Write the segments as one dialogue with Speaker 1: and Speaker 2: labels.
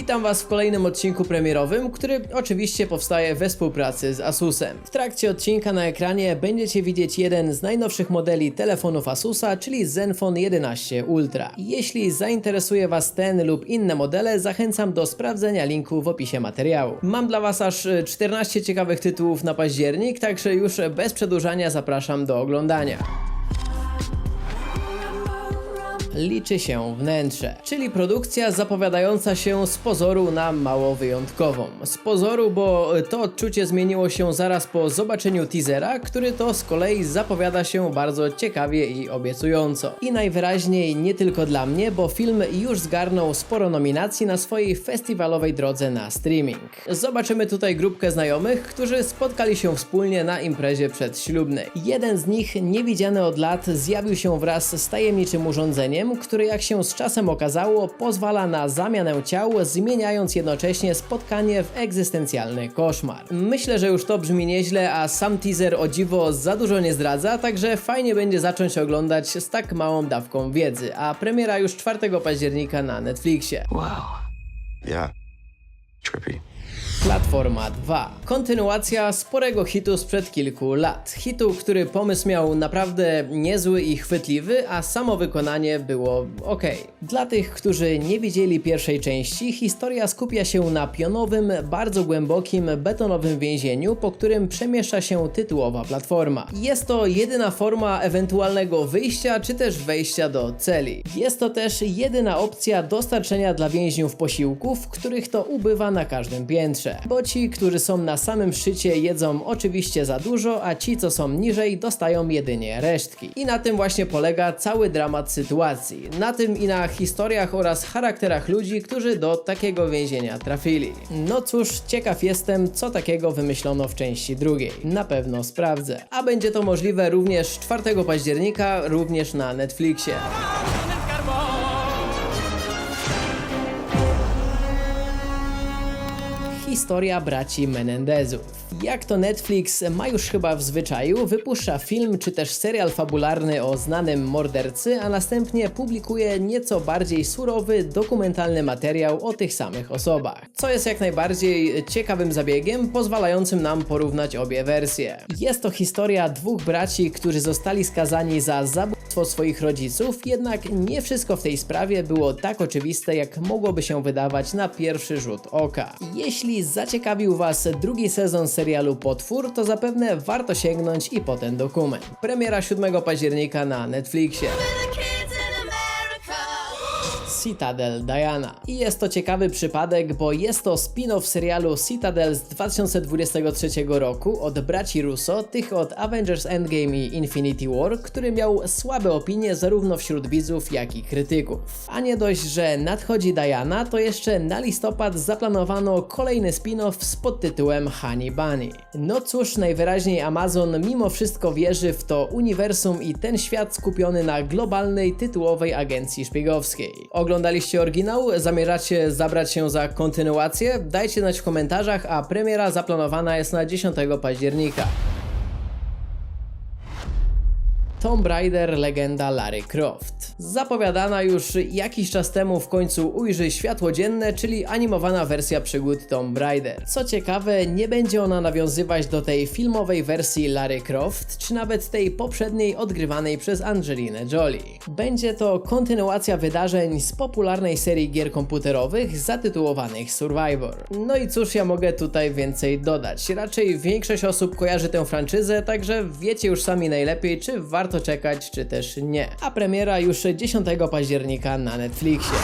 Speaker 1: Witam Was w kolejnym odcinku premierowym, który oczywiście powstaje we współpracy z Asusem. W trakcie odcinka na ekranie będziecie widzieć jeden z najnowszych modeli telefonów Asusa, czyli Zenfone 11 Ultra. Jeśli zainteresuje Was ten lub inne modele, zachęcam do sprawdzenia linku w opisie materiału. Mam dla Was aż e, 14 ciekawych tytułów na październik, także już bez przedłużania zapraszam do oglądania liczy się wnętrze, czyli produkcja zapowiadająca się z pozoru na mało wyjątkową. Z pozoru, bo to odczucie zmieniło się zaraz po zobaczeniu teasera, który to z kolei zapowiada się bardzo ciekawie i obiecująco. I najwyraźniej nie tylko dla mnie, bo film już zgarnął sporo nominacji na swojej festiwalowej drodze na streaming. Zobaczymy tutaj grupkę znajomych, którzy spotkali się wspólnie na imprezie przedślubnej. Jeden z nich, niewidziany od lat, zjawił się wraz z tajemniczym urządzeniem, które jak się z czasem okazało, pozwala na zamianę ciał, zmieniając jednocześnie spotkanie w egzystencjalny koszmar. Myślę, że już to brzmi nieźle, a sam teaser o dziwo za dużo nie zdradza, także fajnie będzie zacząć oglądać z tak małą dawką wiedzy, a premiera już 4 października na Netflixie.
Speaker 2: Wow.
Speaker 3: Yeah. Trippy.
Speaker 1: Platforma 2. Kontynuacja sporego hitu sprzed kilku lat. Hitu, który pomysł miał naprawdę niezły i chwytliwy, a samo wykonanie było ok. Dla tych, którzy nie widzieli pierwszej części, historia skupia się na pionowym, bardzo głębokim, betonowym więzieniu, po którym przemieszcza się tytułowa platforma. Jest to jedyna forma ewentualnego wyjścia, czy też wejścia do celi. Jest to też jedyna opcja dostarczenia dla więźniów posiłków, których to ubywa na każdym piętrze bo ci, którzy są na samym szczycie jedzą oczywiście za dużo, a ci, co są niżej dostają jedynie resztki. I na tym właśnie polega cały dramat sytuacji. Na tym i na historiach oraz charakterach ludzi, którzy do takiego więzienia trafili. No cóż, ciekaw jestem, co takiego wymyślono w części drugiej. Na pewno sprawdzę. A będzie to możliwe również 4 października, również na Netflixie. Historia braci Menendezów. Jak to Netflix ma już chyba w zwyczaju, wypuszcza film czy też serial fabularny o znanym mordercy, a następnie publikuje nieco bardziej surowy, dokumentalny materiał o tych samych osobach. Co jest jak najbardziej ciekawym zabiegiem, pozwalającym nam porównać obie wersje. Jest to historia dwóch braci, którzy zostali skazani za zabójstwo swoich rodziców, jednak nie wszystko w tej sprawie było tak oczywiste, jak mogłoby się wydawać na pierwszy rzut oka. Jeśli zaciekawił Was drugi sezon serialu Potwór, to zapewne warto sięgnąć i po ten dokument. Premiera 7 października na Netflixie. Citadel Diana. I jest to ciekawy przypadek, bo jest to spin-off serialu Citadel z 2023 roku od braci Russo, tych od Avengers Endgame i Infinity War, który miał słabe opinie zarówno wśród widzów, jak i krytyków. A nie dość, że nadchodzi Diana, to jeszcze na listopad zaplanowano kolejny spin-off z podtytułem Honey Bunny. No cóż, najwyraźniej Amazon mimo wszystko wierzy w to uniwersum i ten świat skupiony na globalnej tytułowej agencji szpiegowskiej. Oglądaliście oryginał? Zamierzacie zabrać się za kontynuację? Dajcie znać w komentarzach, a premiera zaplanowana jest na 10 października. Tomb Raider legenda Lara Croft. Zapowiadana już jakiś czas temu w końcu ujrzy światło dzienne, czyli animowana wersja przygód Tomb Raider. Co ciekawe, nie będzie ona nawiązywać do tej filmowej wersji Lara Croft, czy nawet tej poprzedniej odgrywanej przez Angelinę Jolie. Będzie to kontynuacja wydarzeń z popularnej serii gier komputerowych zatytułowanych Survivor. No i cóż ja mogę tutaj więcej dodać? Raczej większość osób kojarzy tę franczyzę, także wiecie już sami najlepiej, czy warto czekać, czy też nie. A premiera już 10 października na Netflixie.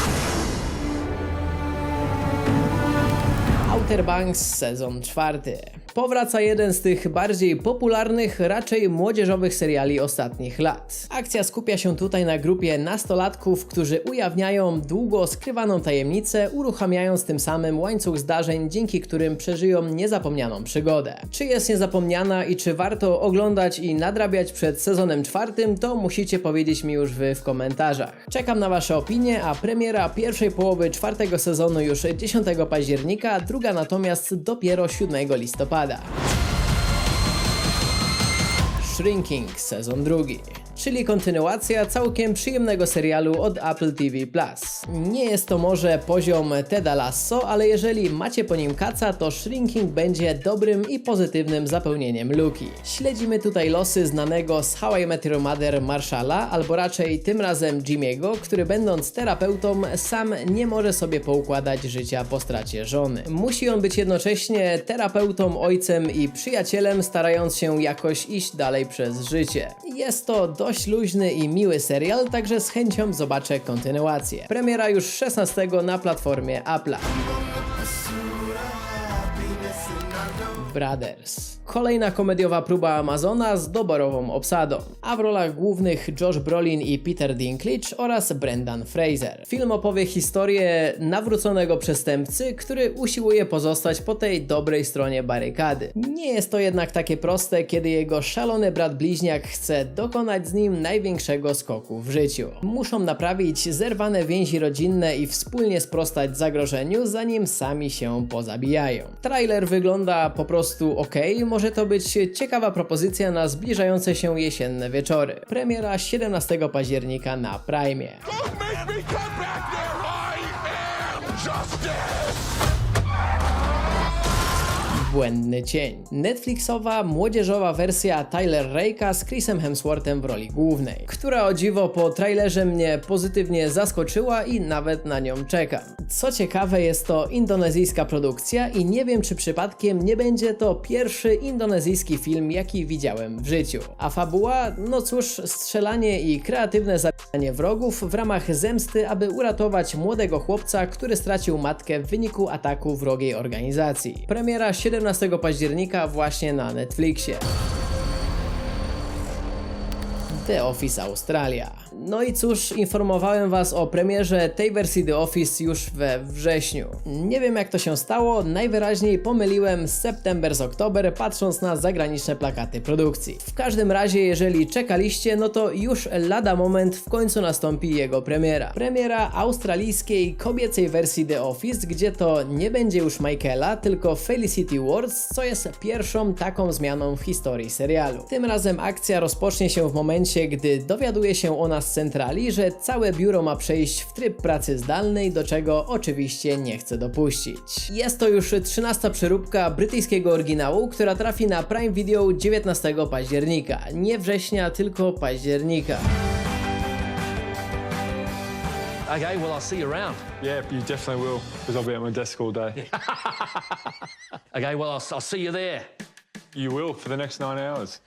Speaker 1: Outer Banks sezon czwarty. Powraca jeden z tych bardziej popularnych, raczej młodzieżowych seriali ostatnich lat. Akcja skupia się tutaj na grupie nastolatków, którzy ujawniają długo skrywaną tajemnicę, uruchamiając tym samym łańcuch zdarzeń, dzięki którym przeżyją niezapomnianą przygodę. Czy jest niezapomniana i czy warto oglądać i nadrabiać przed sezonem czwartym, to musicie powiedzieć mi już wy w komentarzach. Czekam na wasze opinie, a premiera pierwszej połowy czwartego sezonu już 10 października, druga natomiast dopiero 7 listopada. Shrinking sezon drugi. Czyli kontynuacja całkiem przyjemnego serialu od Apple TV+. Nie jest to może poziom Teda Lasso, ale jeżeli macie po nim kaca, to Shrinking będzie dobrym i pozytywnym zapełnieniem luki. Śledzimy tutaj losy znanego z How I Met Your Mother Marshalla, albo raczej tym razem Jimmy'ego, który będąc terapeutą sam nie może sobie poukładać życia po stracie żony. Musi on być jednocześnie terapeutą, ojcem i przyjacielem, starając się jakoś iść dalej przez życie. Jest to dość luźny i miły serial, także z chęcią zobaczę kontynuację. Premiera już 16 na platformie Apple'a. Brothers. Kolejna komediowa próba Amazona z doborową obsadą, a w rolach głównych Josh Brolin i Peter Dinklage oraz Brendan Fraser. Film opowie historię nawróconego przestępcy, który usiłuje pozostać po tej dobrej stronie barykady. Nie jest to jednak takie proste, kiedy jego szalony brat bliźniak chce dokonać z nim największego skoku w życiu. Muszą naprawić zerwane więzi rodzinne i wspólnie sprostać zagrożeniu, zanim sami się pozabijają. Trailer wygląda po prostu ok, może to być ciekawa propozycja na zbliżające się jesienne wieczory. Premiera 17 października na Prime.
Speaker 2: Don't
Speaker 1: Błędny cień. Netflixowa, młodzieżowa wersja Tyler Rake'a z Chrisem Hemsworthem w roli głównej, która o dziwo po trailerze mnie pozytywnie zaskoczyła i nawet na nią czekam. Co ciekawe jest to indonezyjska produkcja i nie wiem czy przypadkiem nie będzie to pierwszy indonezyjski film jaki widziałem w życiu. A fabuła? No cóż, strzelanie i kreatywne zabijanie wrogów w ramach zemsty, aby uratować młodego chłopca, który stracił matkę w wyniku ataku wrogiej organizacji. Premiera 17 października właśnie na Netflixie. The Office Australia. No i cóż, informowałem Was o premierze tej wersji The Office już we wrześniu. Nie wiem jak to się stało, najwyraźniej pomyliłem September z Oktober patrząc na zagraniczne plakaty produkcji. W każdym razie, jeżeli czekaliście, no to już lada moment w końcu nastąpi jego premiera. Premiera australijskiej kobiecej wersji The Office, gdzie to nie będzie już Michaela, tylko Felicity Wards, co jest pierwszą taką zmianą w historii serialu. Tym razem akcja rozpocznie się w momencie, gdy dowiaduje się ona z centrali, że całe biuro ma przejść w tryb pracy zdalnej, do czego oczywiście nie chce dopuścić. Jest to już 13 przeróbka brytyjskiego oryginału, która trafi na Prime Video 19 października. Nie września, tylko października.
Speaker 4: Okay, well, I'll see you around.
Speaker 5: Yeah, you definitely will, because I'll be at my desk all day.
Speaker 4: Okay, well, I'll, I'll see you there.
Speaker 5: You will for the next nine hours.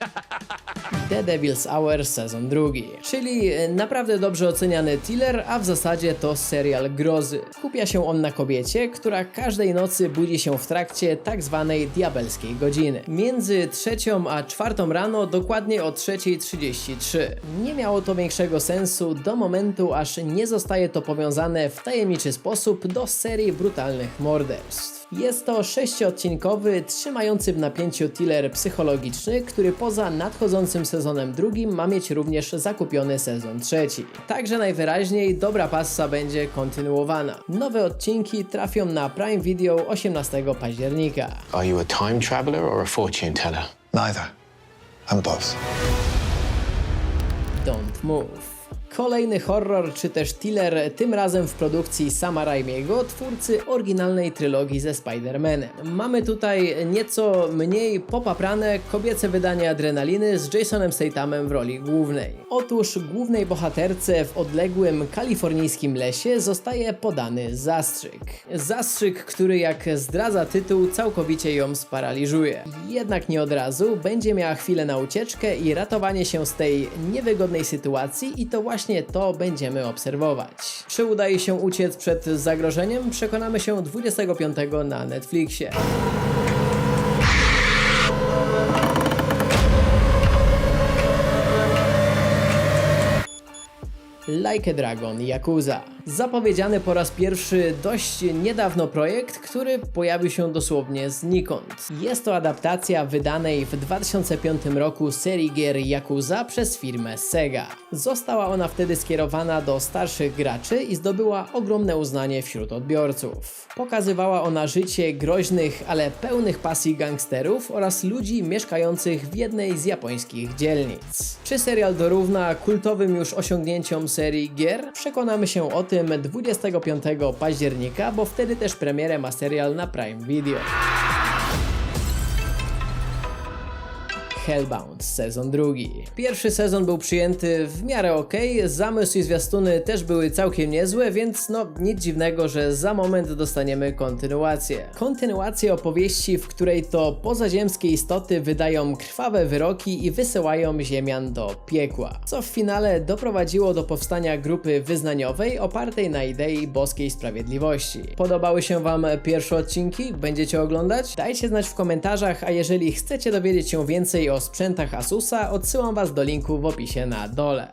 Speaker 1: The Devil's Hour sezon drugi, czyli e, naprawdę dobrze oceniany thriller, a w zasadzie to serial grozy. Skupia się on na kobiecie, która każdej nocy budzi się w trakcie tak zwanej diabelskiej godziny. Między trzecią a czwartą rano, dokładnie o 3.33. Nie miało to większego sensu do momentu, aż nie zostaje to powiązane w tajemniczy sposób do serii brutalnych morderstw. Jest to sześciodcinkowy, trzymający w napięciu thriller psychologiczny, który poza nadchodzącym sezonem drugim ma mieć również zakupiony sezon trzeci. Także najwyraźniej dobra passa będzie kontynuowana. Nowe odcinki trafią na Prime Video 18 października.
Speaker 3: Are you a time traveler or a fortune teller?
Speaker 6: Neither. I'm both.
Speaker 1: Don't Move. Kolejny horror czy też thriller, tym razem w produkcji Sama Raimiego, twórcy oryginalnej trylogii ze Spider-Manem. Mamy tutaj nieco mniej popaprane kobiece wydanie adrenaliny z Jasonem Stathamem w roli głównej. Otóż głównej bohaterce w odległym kalifornijskim lesie zostaje podany zastrzyk. Zastrzyk, który jak zdradza tytuł całkowicie ją sparaliżuje. Jednak nie od razu, będzie miała chwilę na ucieczkę i ratowanie się z tej niewygodnej sytuacji i to właśnie to będziemy obserwować. Czy udaje się uciec przed zagrożeniem? Przekonamy się 25 na Netflixie. Like a Dragon Yakuza. Zapowiedziany po raz pierwszy dość niedawno projekt, który pojawił się dosłownie znikąd. Jest to adaptacja wydanej w 2005 roku serii gier Yakuza przez firmę Sega. Została ona wtedy skierowana do starszych graczy i zdobyła ogromne uznanie wśród odbiorców. Pokazywała ona życie groźnych, ale pełnych pasji gangsterów oraz ludzi mieszkających w jednej z japońskich dzielnic. Czy serial dorówna kultowym już osiągnięciom serii gier? Przekonamy się o tym 25 października, bo wtedy też premierę ma serial na Prime Video. Hellbound sezon drugi. Pierwszy sezon był przyjęty w miarę ok, zamysł i zwiastuny też były całkiem niezłe, więc no nic dziwnego, że za moment dostaniemy kontynuację. Kontynuację opowieści, w której to pozaziemskie istoty wydają krwawe wyroki i wysyłają ziemian do piekła, co w finale doprowadziło do powstania grupy wyznaniowej opartej na idei boskiej sprawiedliwości. Podobały się Wam pierwsze odcinki? Będziecie oglądać? Dajcie znać w komentarzach, a jeżeli chcecie dowiedzieć się o sprzętach Asusa, odsyłam Was do linku w opisie na dole.